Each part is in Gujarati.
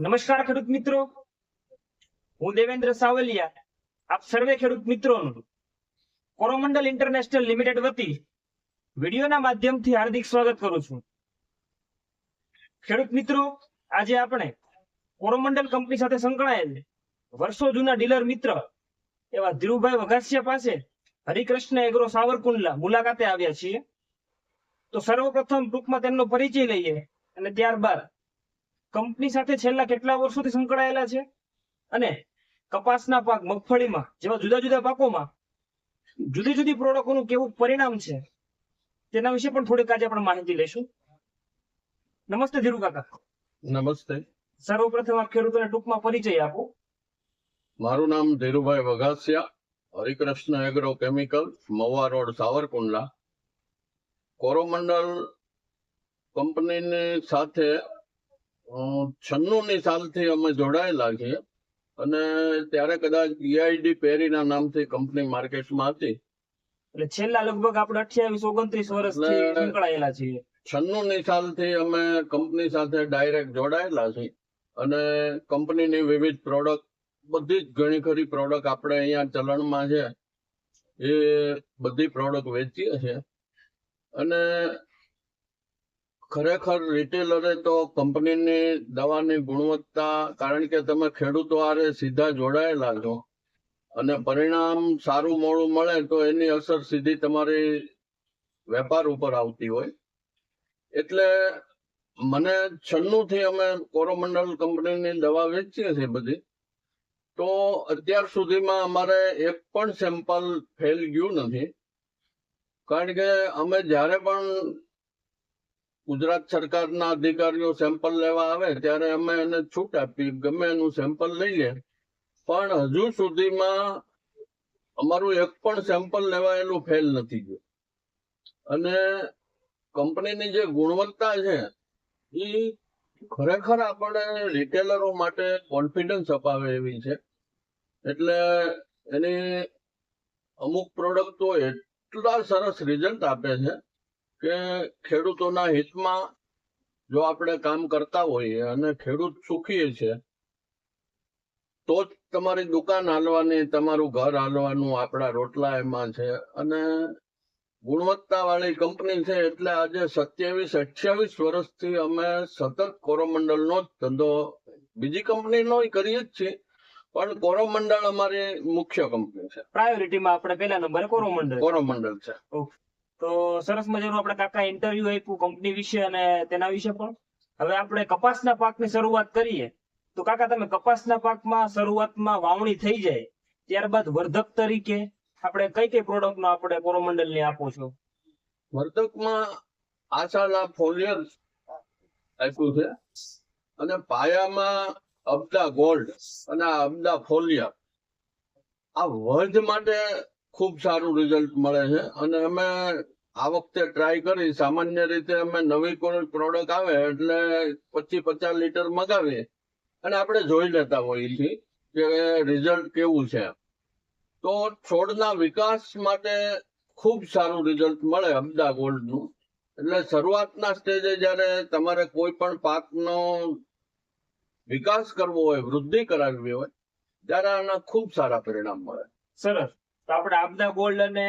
નમસ્કાર ખેડૂત મિત્રો. હું દેવેન્દ્ર સાવલિયા, આપ સર્વે ખેડૂત મિત્રોનું કોરોમંડલ ઇન્ટરનેશનલ લિમિટેડ વતી વિડીયોના માધ્યમથી હાર્દિક સ્વાગત કરું છું. ખેડૂત મિત્રો, આજે આપણે કોરોમંડલ કંપની સાથે સંકળાયેલ વર્ષો જૂના ડીલર મિત્ર એવા ધીરુભાઈ વઘાસિયા પાસે હરિકૃષ્ણ એગ્રો સાવરકુંડલા મુલાકાતે આવ્યા છીએ. તો સર્વપ્રથમ ટૂંકમાં તેમનો પરિચય લઈએ અને ત્યારબાદ કંપની સાથે છેલ્લા કેટલા વર્ષોથી સંકળાયેલા છે? અને કપાસના પાક મગફળીમાં જેવા જુદા જુદા પાકોમાં જુદી જુદી પ્રોડક્ટોનું કેવું પરિણામ છે? તેના વિશે પણ થોડીક આજે આપણે માહિતી લઈશું. નમસ્તે ધીરુ કાકા. નમસ્તે. સર્વપ્રથમ આપ ખેડૂતોને ટૂંકમાં પરિચય આપો. મારું નામ Dhirubhai Vaghasiya Harikrishna agro chemical Mava road Savarkundla. Coromandel કંપનીની સાથે છન્નું ની સાલથી અમે જોડાયેલા છીએ. અને ત્યારે કદાચ ઈઆઈડી પેરીના નામથી કંપની માર્કેટમાં હતી. એટલે છેલ્લા લગભગ આપણે અઠ્યાવીસ ઓગણત્રીસ વર્ષથી સંકળાયેલા છીએ. છન્નું ની સાલથી અમે કંપની સાથે ડાયરેક્ટ જોડાયેલા છીએ. અને કંપનીની વિવિધ પ્રોડક્ટ બધી જ ઘણી ખરી પ્રોડક્ટ આપણે અહીંયા ચલણમાં છે. એ બધી પ્રોડક્ટ વેચીએ છીએ. અને ખરેખર રિટેલરે તો કંપનીની દવાની ગુણવત્તા, કારણ કે તમે ખેડૂતો આરે સીધા જોડાયેલા છો, અને પરિણામ સારું મોડું મળે તો એની અસર સીધી તમારી વેપાર ઉપર આવતી હોય. એટલે મને છન્નુંથી અમે કોરોમંડલ કંપનીની દવા વેચીએ છીએ બધી, તો અત્યાર સુધીમાં અમારે એક પણ સેમ્પલ ફેલ ગયું નથી. કારણ કે અમે જ્યારે પણ ગુજરાત સરકારના અધિકારીઓ સેમ્પલ લેવા આવે ત્યારે અમે એને છૂટ આપી, ગમે એનું સેમ્પલ લઈ લે. પણ હજુ સુધીમાં અમારું એક પણ સેમ્પલ લેવાયેલું ફેલ નથી ગયું અને કંપનીની જે ગુણવત્તા છે, એ ખરેખર આપણે રિટેલરો માટે કોન્ફિડન્સ અપાવે એવી છે. એટલે એની અમુક પ્રોડક્ટો એટલા સરસ રિઝલ્ટ આપે છે. કે ખેડૂતોના હિતમાં જો આપણે કામ કરતા હોઈએ અને ખેડૂત સુખી છે તો જ તમારી દુકાન હાલવાની તમારું ઘર હાલવાનું આપણા રોટલા એમાં છે અને ગુણવત્તાવાળી કંપની છે એટલે આજે સત્યાવીસ અઠ્યાવીસ વર્ષથી અમે સતત કોરોમંડળનો જ ધંધો બીજી કંપનીનો કરીએ જ છીએ પણ કોરોમંડળ અમારી મુખ્ય કંપની છે. પ્રાયોરિટીમાં આપણે પહેલા નંબરે કોરોમંડળ કોરોમંડળ છે. તો સરસ મજાનું આપણે કાકા ઇન્ટરવ્યુ આપ્યું કંપની વિશે અને તેના વિશે પણ. હવે આપણે કપાસના પાકની શરૂઆત કરીએ. તો કાકા તમે કપાસના પાકમાં શરૂઆતમાં વાવણી થઈ જાય, ત્યારબાદ વર્ધક તરીકે આપણે કઈ કઈ પ્રોડક્ટ નો આપણે કોરોમંડલ ને આપો છો? વર્ધકમાં આશાલા ફોલિયર આપ્યું છે અને પાયામાં અબદા ગોલ્ડ અને અબદા ફોલિયર. આ વર્ધ માટે ખૂબ સારું રિઝલ્ટ મળે છે. અને અમે આ વખતે ટ્રાય કરી, સામાન્ય રીતે અમે નવી કોઈ પ્રોડક્ટ આવે એટલે પચીસ પચાસ લીટર મગાવીએ. અને આપણે જોઈ લેતા હોઈએ છીએ કે રિઝલ્ટ કેવું છે. તો છોડના વિકાસ માટે ખૂબ સારું રિઝલ્ટ મળે અમદા ગોલ્ડનું એટલે શરૂઆતના સ્ટેજે જ્યારે તમારે કોઈ પણ પાકનો વિકાસ કરવો હોય, વૃદ્ધિ કરાવવી હોય, ત્યારે આના ખૂબ સારા પરિણામ મળે. સરસ. તો આપણે આપદા ગોલ્ડ અને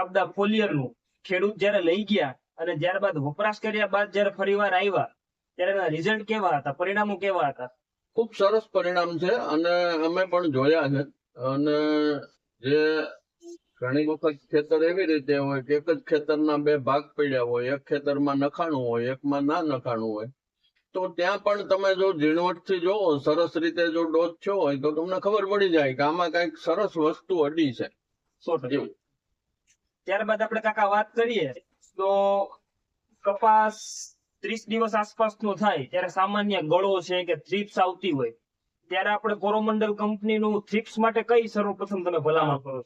આપદા ફોલિયરનું ખેડૂત જયારે લઈ ગયા અને ત્યારબાદ વપરાશ કર્યા બાદ જયારે ફરીવાર આવ્યા ત્યારે એના રિઝલ્ટ કેવા હતા? પરિણામો કેવા હતા? ખૂબ સરસ પરિણામ છે અને અમે પણ જોયા છે. અને જે ઘણી વખત ખેતર એવી રીતે હોય કે એક જ ખેતરના બે ભાગ પડ્યા હોય, એક ખેતરમાં નખાણું હોય, એકમાં ના નખાણું હોય. તો ત્યાં પણ તમે જો ઝીણવટથી જોવો, સરસ રીતે જો ડોઝ થયો હોય તો તમને ખબર પડી જાય કે આમાં કંઈક સરસ વસ્તુ અડી છે. સો ટકા ત્યારબાદ આપણે કાકા વાત કરીએ તો કપાસ ત્રીસ દિવસ આસપાસનો થાય ત્યારે સામાન્ય ગળો છે કે થ્રીપ્સ આવતી હોય ત્યારે આપણે કોરોમંડલ કંપનીનું થ્રીપ્સ માટે કઈ સર્વપ્રથમ તમે ભલામણ કરો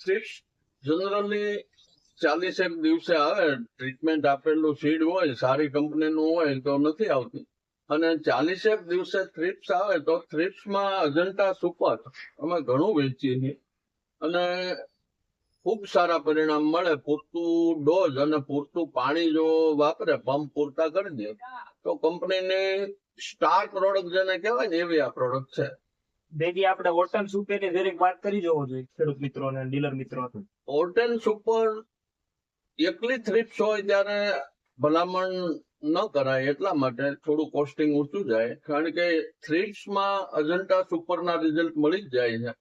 થ્રિપ્સ જનરલી ચાલીસ એક દિવસે આવે ટ્રીટમેન્ટ આપેલું સીડ હોય સારી કંપનીનું હોય તો નથી આવતી. અને ચાલીસ એક દિવસે થ્રીપ્સ આવે તો થ્રિપ્સમાં અજંટા સુપર અમે ઘણું વેચીએ છીએ. અને ખૂબ સારા પરિણામ મળે પૂરતું ડોઝ અને પૂરતું પાણી જો વાપરે પંપ પૂરતા કરી દે તો કંપનીની સ્ટાર પ્રોડક્ટ જેને કહેવાય ને એવી આ પ્રોડક્ટ છે. ભેગી આપણે ઓર્ટન સુપરની દરેક વાત કરી જવો જોઈએ ખેડૂત મિત્રો અને ડીલર મિત્રો. ઓર્ટન સુપર એકલી થ્રિપ્સ હોય ત્યારે ભલામણ ન કરાય એટલા માટે થોડું કોસ્ટિંગ ઊંચું જાય. કારણ કે થ્રીપ્સમાં અજંટા સુપરના રિઝલ્ટ મળી જ જાય છે.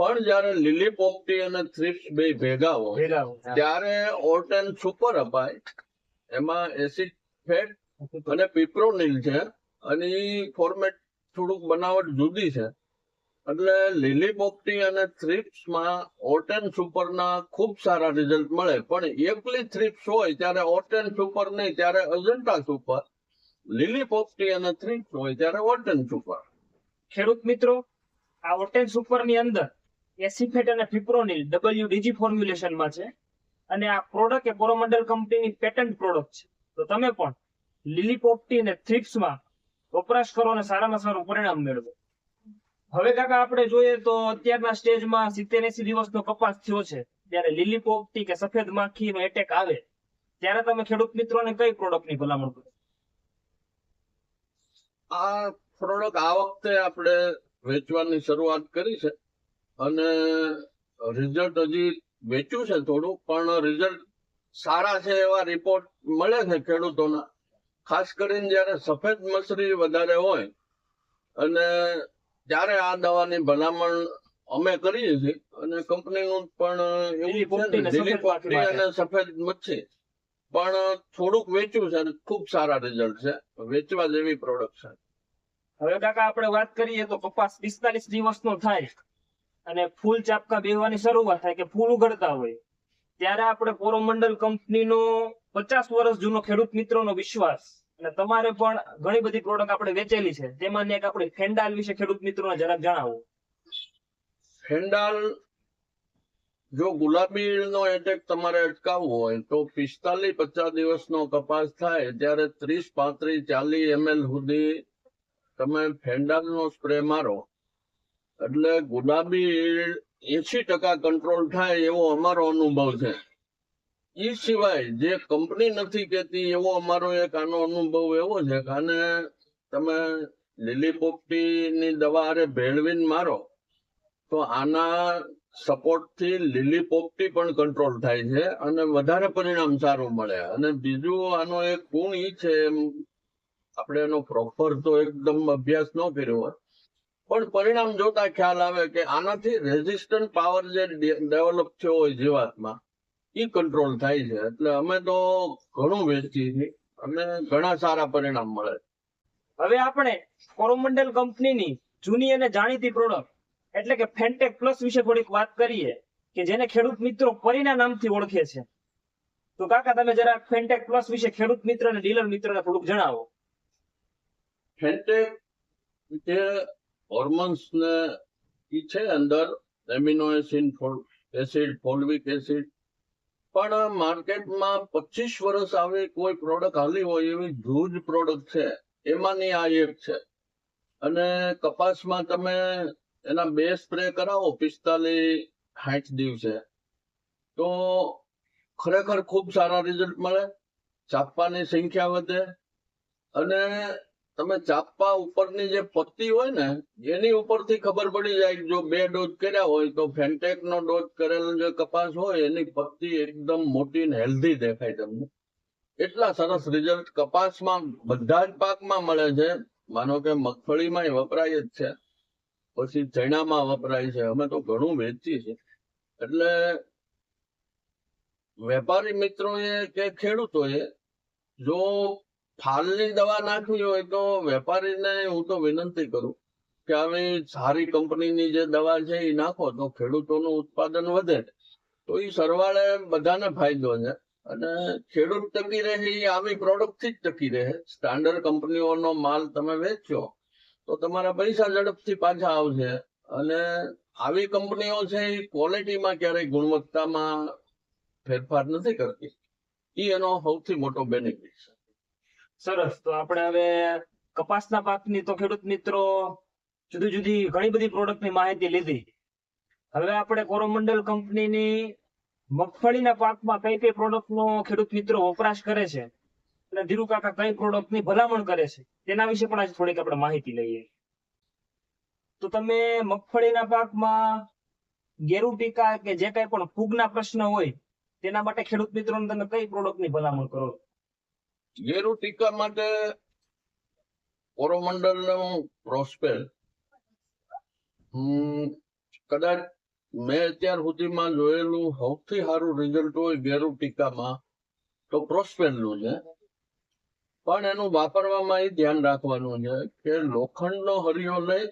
પણ જયારે લીલી પોપટી અને થ્રીપ્સ બે ભેગા હોય. ત્યારે ઓર્ટેન સુપર અપાય. એમાં એસિડ ફેટ અને પીપ્રોનિલ છે અને ફોર્મેટ થોડુંક બનાવટ જુદી છે. એટલે લીલી પોપટી અને થ્રીપ્સમાં ઓટેન સુપરના ખૂબ સારા રિઝલ્ટ મળે. પણ એકલી થ્રીપ્સ હોય ત્યારે ઓટેન સુપર નહીં ત્યારે અજંટા સુપર લીલી પોપટી અને થ્રીપ્સ હોય ત્યારે ઓર્ટેન સુપર ખેડૂત મિત્રો આ ઓટેન સુપરની અંદર એસિફેટ અને ફિપ્રોનિલ ડબલ્યુડીજી ફોર્મ્યુલેશનમાં છે. અને આ પ્રોડક્ટ એ કોરોમંડલ કંપનીની પેટન્ટ પ્રોડક્ટ છે. તો તમે પણ લીલી પોપટી અને થ્રિપ્સમાં વપરાશ કરો અને સારામાં સારું પરિણામ મેળવો. હવે કાકા આપણે જોઈએ તો અત્યારના સ્ટેજમાં સિત્તેર એસી દિવસનો કપાસ થયો છે. ત્યારે લીલીપોપટી કે સફેદ માખીનો એટેક આવે. ત્યારે તમે ખેડૂત મિત્રોને કઈ પ્રોડક્ટની ભલામણ કરો? આ પ્રોડક્ટ આ વખતે આપણે વેચવાની શરૂઆત કરી છે. અને રિઝલ્ટ હજી વેચ્યું છે થોડું પણ રિઝલ્ટ સારા છે એવા રિપોર્ટ મળે છે ખેડૂતોના. ખાસ કરીને જ્યારે સફેદ મસરી વધારે હોય અને ત્યારે આ દવાની ભલામણ અમે કરીએ છીએ અને કંપનીનું પણ એવું અને સફેદ મચ્છી. પણ થોડુંક વેચ્યું છે અને ખૂબ સારા રિઝલ્ટ છે. વેચવા જેવી પ્રોડક્ટ છે. હવે કાકા આપણે વાત કરીએ તો કપાસ પિસ્તાલીસ દિવસનો થાય. અને ફૂલ ચાપકા બેહવાની શરૂઆત થાય કે ફૂલ ઉગડતા હોય. ત્યારે આપણે કોરોમંડલ કંપનીનો પચાસ વર્ષ જૂનો ખેડૂત મિત્રોનો વિશ્વાસ અને તમારે પણ ઘણી બધી પ્રોડક્ટ આપણે વેચેલી છે. તેમાંની એક આપણે ફેન્ડાલ વિશે ખેડૂત મિત્રોને જરાક જણાવો. ફેન્ડાલ જો ગુલાબી નો એટેક તમારે અટકાવવો હોય તો પિસ્તાલીસ પચાસ દિવસનો કપાસ થાય. ત્યારે ત્રીસ પાંત્રીસ ચાલીસ એમએલ સુધી તમે ફેન્ડાલનો સ્પ્રે મારો. એટલે ગુલાબી એસી ટકા કંટ્રોલ થાય એવો અમારો અનુભવ છે. એ સિવાય જે કંપની નથી કેતી એવો અમારો એક આનો અનુભવ એવો છે કે આને તમે લીલી પોપટીની દવા અરે ભેળવીને મારો, તો આના સપોર્ટથી લીલી પોપટી પણ કંટ્રોલ થાય છે અને વધારે પરિણામ સારું મળે. અને બીજું આનો એક ગુણ ઈ છે આપણે એનો પ્રોપર તો એકદમ અભ્યાસ ન કર્યો હોય પણ પરિણામ જોતા ખ્યાલ આવે કે આનાથી રેઝિસ્ટન્ટ પાવર જે ડેવલપ થયો હોય જીવાતમાં એ કંટ્રોલ થાય છે. એટલે અમે તો ઘણું વેચીએ છીએ. અને ઘણા સારા પરિણામ મળે હવે આપણે કોરોમંડલ કંપનીની જૂની અને જાણીતી પ્રોડક્ટ એટલે કે ફેન્ટેક પ્લસ વિશે થોડીક વાત કરીએ કે જેને ખેડૂત મિત્રો પરીના નામથી ઓળખે છે. તો કાકા તમે જરા ફેન્ટેક પ્લસ વિશે ખેડૂત મિત્ર અને ડીલર મિત્રને થોડુંક જણાવો. ફેન્ટેક જે હોર્મોન્સ એ છે અંદર amino acid acid fulvic acid પણ માર્કેટમાં પચીસ વર્ષ આવી કોઈ પ્રોડક્ટ હાલી હોય એવી જૂજ પ્રોડક્ટ છે. એમાંની આ એક છે. અને કપાસમાં તમે એના બે સ્પ્રે કરાવો, પિસ્તાલીસ સાઠ દિવસે. તો ખરેખર ખૂબ સારા રિઝલ્ટ મળે. ચાપવાની સંખ્યા વધે. અને તમે ચાપા ઉપરની જે પત્તી હોય ને એની ઉપરથી ખબર પડી જાય જો બે ડોઝ કર્યા હોય, તો ફેન્ટેક નો ડોઝ કરેલો જે કપાસ હોય, એની પત્તી એકદમ મોટી ને હેલ્ધી દેખાય તમને. એટલા સરસ રિઝલ્ટ કપાસમાં બધા જ પાકમાં મળે છે. માનો કે મગફળીમાં વપરાય જ છે. પછી ચણામાં વપરાય છે. અમે તો ઘણું વેચીએ છીએ. એટલે વેપારી મિત્રોએ કે ખેડૂતોએ, જો ફાલની દવા નાખવી હોય તો વેપારીને હું તો વિનંતી કરું કે આવી સારી કંપનીની જે દવા છે એ નાખો, તો ખેડૂતોનું ઉત્પાદન વધે. તો એ સરવાળે બધાને ફાયદો છે. અને ખેડૂત ટકી રહે એ આવી પ્રોડક્ટથી જ ટકી રહે. સ્ટાન્ડર્ડ કંપનીઓનો માલ તમે વેચો, તો તમારા પૈસા ઝડપથી પાછા આવશે. અને આવી કંપનીઓ છે એ ક્વોલિટીમાં ક્યારેય ગુણવત્તામાં ફેરફાર નથી કરતી. એ એનો સૌથી મોટો બેનિફિટ છે. સરસ. તો આપણે હવે કપાસના પાકની તો ખેડૂત મિત્રો જુદી જુદી ઘણી બધી પ્રોડક્ટની માહિતી લીધી. હવે આપણે કોરોમંડલ કંપનીની મગફળીના પાકમાં કઈ કઈ પ્રોડક્ટનો ખેડૂત મિત્રો વપરાશ કરે છે અને ધીરુ કઈ પ્રોડક્ટની ભલામણ કરે છે તેના વિશે પણ આજે થોડીક આપણે માહિતી લઈએ. તો તમે મગફળીના પાકમાં ગેરુ ટીકા કે જે કઈ પણ ફૂગના પ્રશ્ન હોય તેના માટે ખેડૂત મિત્રોને તમે કઈ પ્રોડક્ટની ભલામણ કરો? છો? ગેરુ ટીકા માટે કોરોમંડળનું પ્રોસ્પેલ કદાચ મેં અત્યાર સુધીમાં જોયેલું સૌથી સારું રિઝલ્ટ હોય ગેરુ ટીકામાં તો પ્રોસ્પેલનું છે. પણ એનું વાપરવામાં એ ધ્યાન રાખવાનું છે કે લોખંડનો હરિયો લઈ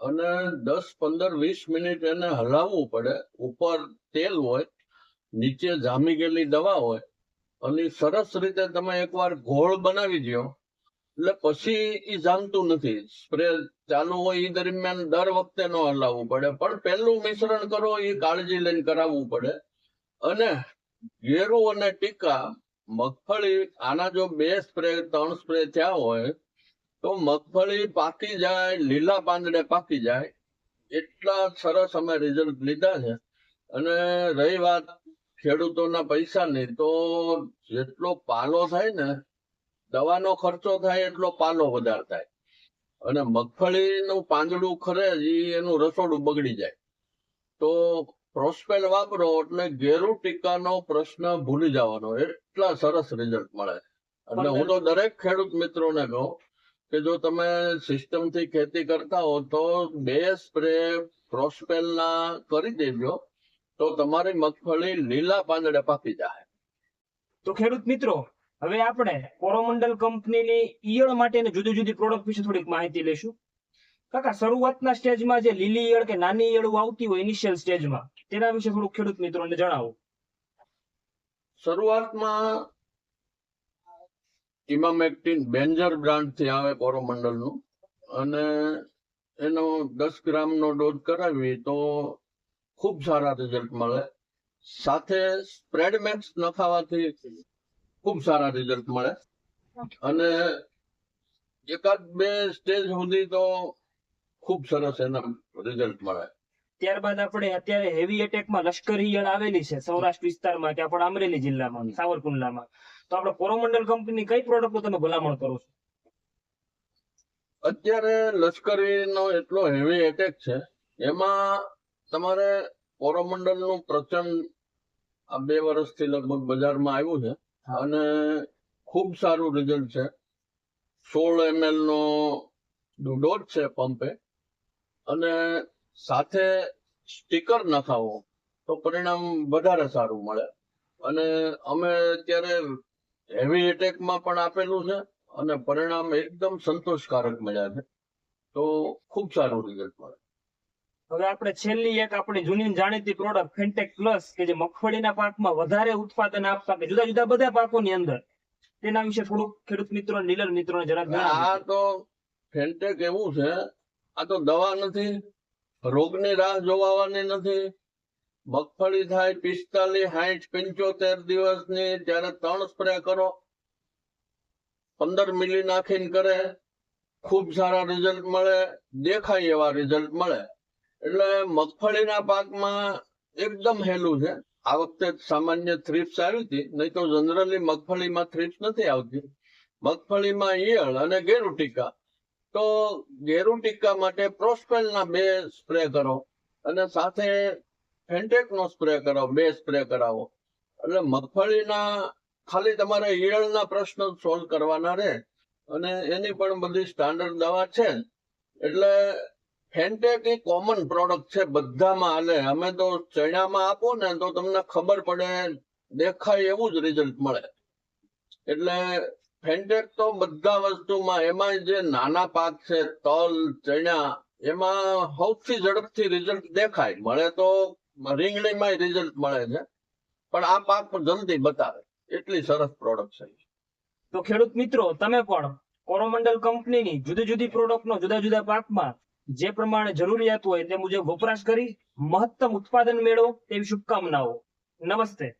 અને દસ, પંદર, વીસ મિનિટ એને હલાવવું પડે. ઉપર તેલ હોય, નીચે જામી ગયેલી દવા હોય અને સરસ રીતે તમે એકવાર ઘોળ બનાવી દો એટલે પછી એ જામતું નથી. સ્પ્રે ચાલુ હોય એ દરમિયાન દર વખતે ન હલાવવું પડે. પણ પહેલું મિશ્રણ કરો એ કાળજી લઈને કરાવવું પડે. અને ઘેરું અને ટીકા, મગફળી, આના જો બે સ્પ્રે, ત્રણ સ્પ્રે થયા હોય, તો મગફળી પાકી જાય, લીલા પાંદડે પાકી જાય. એટલા સરસ અમે રિઝલ્ટ લીધા છે. અને રહી વાત ખેડૂતોના પૈસાની તો જેટલો પાલો થાય ને, દવાનો ખર્ચો થાય એટલો પાલો વધારે થાય. અને મગફળીનું પાંદડું ખરે જ એનું રસોડું બગડી જાય. તો પ્રોસ્પેલ વાપરો એટલે ગેરુ ટીકાનો પ્રશ્ન ભૂલી જવાનો. એટલા સરસ રિઝલ્ટ મળે. એટલે હું તો દરેક ખેડૂત મિત્રોને કહું કે જો તમે સિસ્ટમથી ખેતી કરતા હો તો બે સ્પ્રે પ્રોસ્પેલ ના કરી દેજો. તો તમારી મગફળી લીલા પાંદડે પાકી જાય તો ખેડૂત મિત્રો હવે આપણે કોરોમંડલ કંપનીની ઈયળ માટેની જુદી જુદી પ્રોડક્ટ વિશે થોડીક માહિતી લઈશું. કાકા શરૂઆતના સ્ટેજમાં જે લીલી ઈયળ કે નાની ઈયળો આવતી હોય ઇનિશિયલ સ્ટેજમાં તેના વિશે થોડુંક ખેડૂત મિત્રોને જણાવો. શરૂઆતમાં ઇમામેક્ટિન બેન્જર બ્રાન્ડથી આવે કોરોમંડલનું. અને એનો દસ ગ્રામ નો ડોઝ કરાવી તો ખૂબ સારા રિઝલ્ટ મળે. સાથે સ્પ્રેડ મેક્સ નખાવાથી ખૂબ સારા રિઝલ્ટ મળે. અને એકાદ બે સ્ટેજ સુધી તો ખૂબ સરસ એના રિઝલ્ટ મળે. ત્યારબાદ આપણે અત્યારે હેવી એટેકમાં લશ્કરી હિયળ આવેલી છે સૌરાષ્ટ્ર વિસ્તારમાં કે આપણે અમરેલી જિલ્લામાં સાવરકુંડલામાં. તો આપણે કોરોમંડલ કંપની કઈ પ્રોડક્ટ તમે ભલામણ કરો છો? અત્યારે લશ્કરીનો એટલો હેવી એટેક છે એમાં તમારે કોરોમંડળનું પ્રચંડ આ બે વર્ષથી લગભગ બજારમાં આવ્યું છે અને ખૂબ સારું રિઝલ્ટ છે. સોળ એમએલ નો ડોઝ છે પંપે. અને સાથે સ્ટીકર નખાવો તો પરિણામ વધારે સારું મળે. અને અમે અત્યારે હેવી એટેકમાં પણ આપેલું છે અને પરિણામ એકદમ સંતોષકારક મળ્યા છે. તો ખૂબ સારું રિઝલ્ટ મળે. હવે આપણે છેલ્લી એક આપણી જૂની જાણીતી પ્રોડક્ટ ફેન્ટેક પ્લસ કે જે મગફળીના પાકમાં વધારે ઉત્પાદન આપતા કે જુદા જુદા બધા પાકોની અંદર. તેના વિશે થોડુંક ખેડૂત મિત્રો ડીલર મિત્રોને જરા આ તો ફેન્ટેક એવું છે આ તો દવા નથી રોગની રાહ જોવાવાની નથી. મગફળી થાય પિસ્તાલીસ સાઠ પંચોતેર દિવસની ત્યારે ત્રણ સ્પ્રે કરો પંદર મિલી નાખીને કરે ખૂબ સારા રિઝલ્ટ મળે દેખાય એવા રિઝલ્ટ મળે. એટલે મગફળીના પાકમાં એકદમ હેલું છે. આ વખતે સામાન્ય થ્રીપ્સ આવી હતી, નહીં તો જનરલી મગફળીમાં થ્રીપ્સ નથી આવતી. મગફળીમાં ઈયળ અને ગેરુટીકા તો ગેરુટીકા માટે પ્રોસ્પેલના બે સ્પ્રે કરો અને સાથે ફેન્ટેકનો સ્પ્રે કરો, બે સ્પ્રે કરાવો. એટલે મગફળીના ખાલી તમારે ઈયળના પ્રશ્ન સોલ્વ કરવાના રહે. અને એની પણ બધી સ્ટાન્ડર્ડ દવા છે એટલે ફેન્ટેક એ કોમન પ્રોડક્ટ છે બધામાં? હાલે અમે તો ચણામાં આપો ને તો તમને ખબર પડે, દેખાય એવું જ રિઝલ્ટ મળે. એટલે ફેન્ટેક તો બધા વસ્તુમાં એમાં જે નાના પાક છે, તલ, ચણા, એમાં સૌથી ઝડપથી રિઝલ્ટ દેખાય. મળે તો રીંગણીમાં રિઝલ્ટ મળે છે. પણ આ પાક જલ્દી બતાવે. એટલી સરસ પ્રોડક્ટ છે. તો ખેડૂત મિત્રો, તમે પણ કોરોમંડલ કંપનીની જુદી જુદી પ્રોડક્ટનો જુદા જુદા પાકમાં જે પ્રમાણે જરૂરિયાત હોય તે મુજબ વપરાશ કરી મહત્તમ ઉત્પાદન મેળવો તેવી શુભકામનાઓ. નમસ્તે.